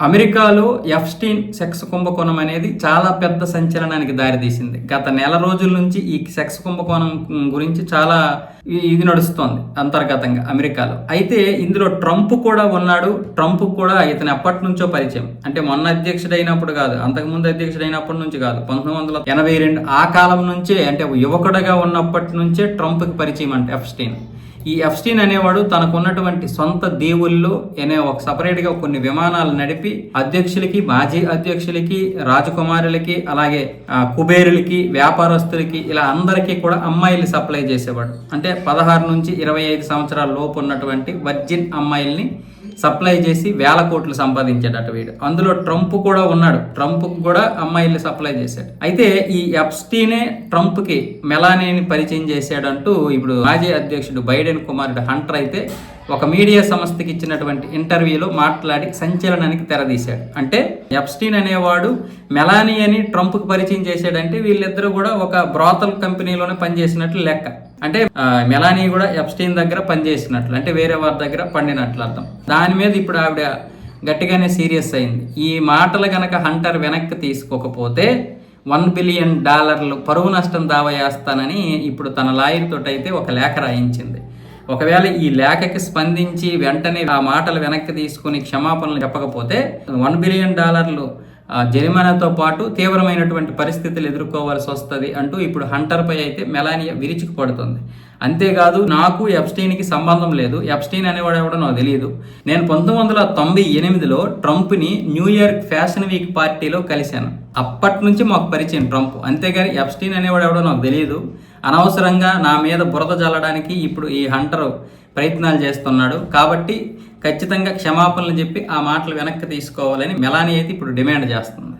అమెరికాలో Epstein sex కుంభకోణం అనేది చాలా పెద్ద సంచలనానికి దారితీసింది. గత నెల రోజుల నుంచి ఈ సెక్స్ కుంభకోణం గురించి చాలా ఇది నడుస్తోంది అంతర్గతంగా అమెరికాలో. అయితే ఇందులో ట్రంప్ కూడా ఉన్నాడు. ట్రంప్ కూడా ఇతను ఎప్పటి నుంచో పరిచయం. అంటే మొన్న అధ్యక్షుడైనప్పుడు కాదు అంతకుముందు అధ్యక్షుడైనప్పటి నుంచి కాదు పంతొమ్మిది వందల ఎనభై రెండు ఆ కాలం నుంచే అంటే యువకుడుగా ఉన్నప్పటి నుంచే ట్రంప్కి పరిచయం అంటే ఎఫ్స్టీన్. ఈ ఎఫ్స్టీన్ అనేవాడు తనకున్నటువంటి సొంత దేవుళ్ళు అనే ఒక సపరేట్గా కొన్ని విమానాలు నడిపి అధ్యక్షులకి మాజీ అధ్యక్షులకి రాజకుమారులకి అలాగే ఆ, కుబేరులకి వ్యాపారస్తులకి ఇలా అందరికీ కూడా అమ్మాయిలు సప్లై చేసేవాడు. అంటే పదహారు నుంచి ఇరవై ఐదు సంవత్సరాల లోపు ఉన్నటువంటి వర్జిన్ అమ్మాయిల్ని సప్లై చేసి వేల కోట్లు సంపాదించాడట వీడు. అందులో ట్రంప్ కూడా ఉన్నాడు. ట్రంప్ కూడా అమ్మాయిలు సప్లై చేశాడు. అయితే ఈ ఎప్స్టీనే ట్రంప్కి మెలానీని పరిచయం చేశాడంటూ ఇప్పుడు మాజీ అధ్యక్షుడు బైడెన్ కుమారుడు హంటర్ అయితే ఒక మీడియా సంస్థకి ఇచ్చినటువంటి ఇంటర్వ్యూలో మాట్లాడి సంచలనానికి తెరదీశాడు. అంటే ఎప్స్టీన్ అనేవాడు మెలానీ అని ట్రంప్కి పరిచయం చేశాడంటే వీళ్ళిద్దరూ కూడా ఒక బ్రాతల్ కంపెనీలోనే పనిచేసినట్లు లెక్క. అంటే మెలానీ కూడా ఎప్స్టీన్ దగ్గర పనిచేసినట్లు అంటే వేరే వారి దగ్గర పండినట్లు అర్థం. దాని మీద ఇప్పుడు ఆవిడ గట్టిగానే సీరియస్ అయింది. ఈ మాటలు కనుక హంటర్ వెనక్కి తీసుకోకపోతే వన్ బిలియన్ డాలర్లు పరువు నష్టం దావా వేస్తానని ఇప్పుడు తన లాయర్తో అయితే ఒక లేఖ రాయించింది. ఒకవేళ ఈ లేఖకి స్పందించి వెంటనే ఆ మాటలు వెనక్కి తీసుకుని క్షమాపణలు చెప్పకపోతే వన్ బిలియన్ డాలర్లు జరిమానాతో పాటు తీవ్రమైనటువంటి పరిస్థితులు ఎదుర్కోవాల్సి వస్తుంది అంటూ ఇప్పుడు హంటర్పై అయితే మెలానియా విరుచుకుపడుతుంది. అంతేకాదు నాకు ఎప్స్టీన్కి సంబంధం లేదు. ఎప్స్టీన్ అనేవాడు ఎవడో నాకు తెలియదు నేను పంతొమ్మిది వందల తొంభై ఎనిమిదిలో ట్రంప్ని న్యూయార్క్ ఫ్యాషన్ వీక్ పార్టీలో కలిశాను. అప్పటి నుంచి మాకు పరిచయం ట్రంప్. అంతేగాని ఎప్స్టీన్ అనేవాడు ఎవడో నాకు తెలియదు అనవసరంగా నా మీద బురద జల్లడానికి ఇప్పుడు ఈ హంటర్ ప్రయత్నాలు చేస్తున్నాడు. కాబట్టి ఖచ్చితంగా క్షమాపణలు చెప్పి ఆ మాటలు వెనక్కి తీసుకోవాలని మెలానీ అయితే ఇప్పుడు డిమాండ్ చేస్తుంది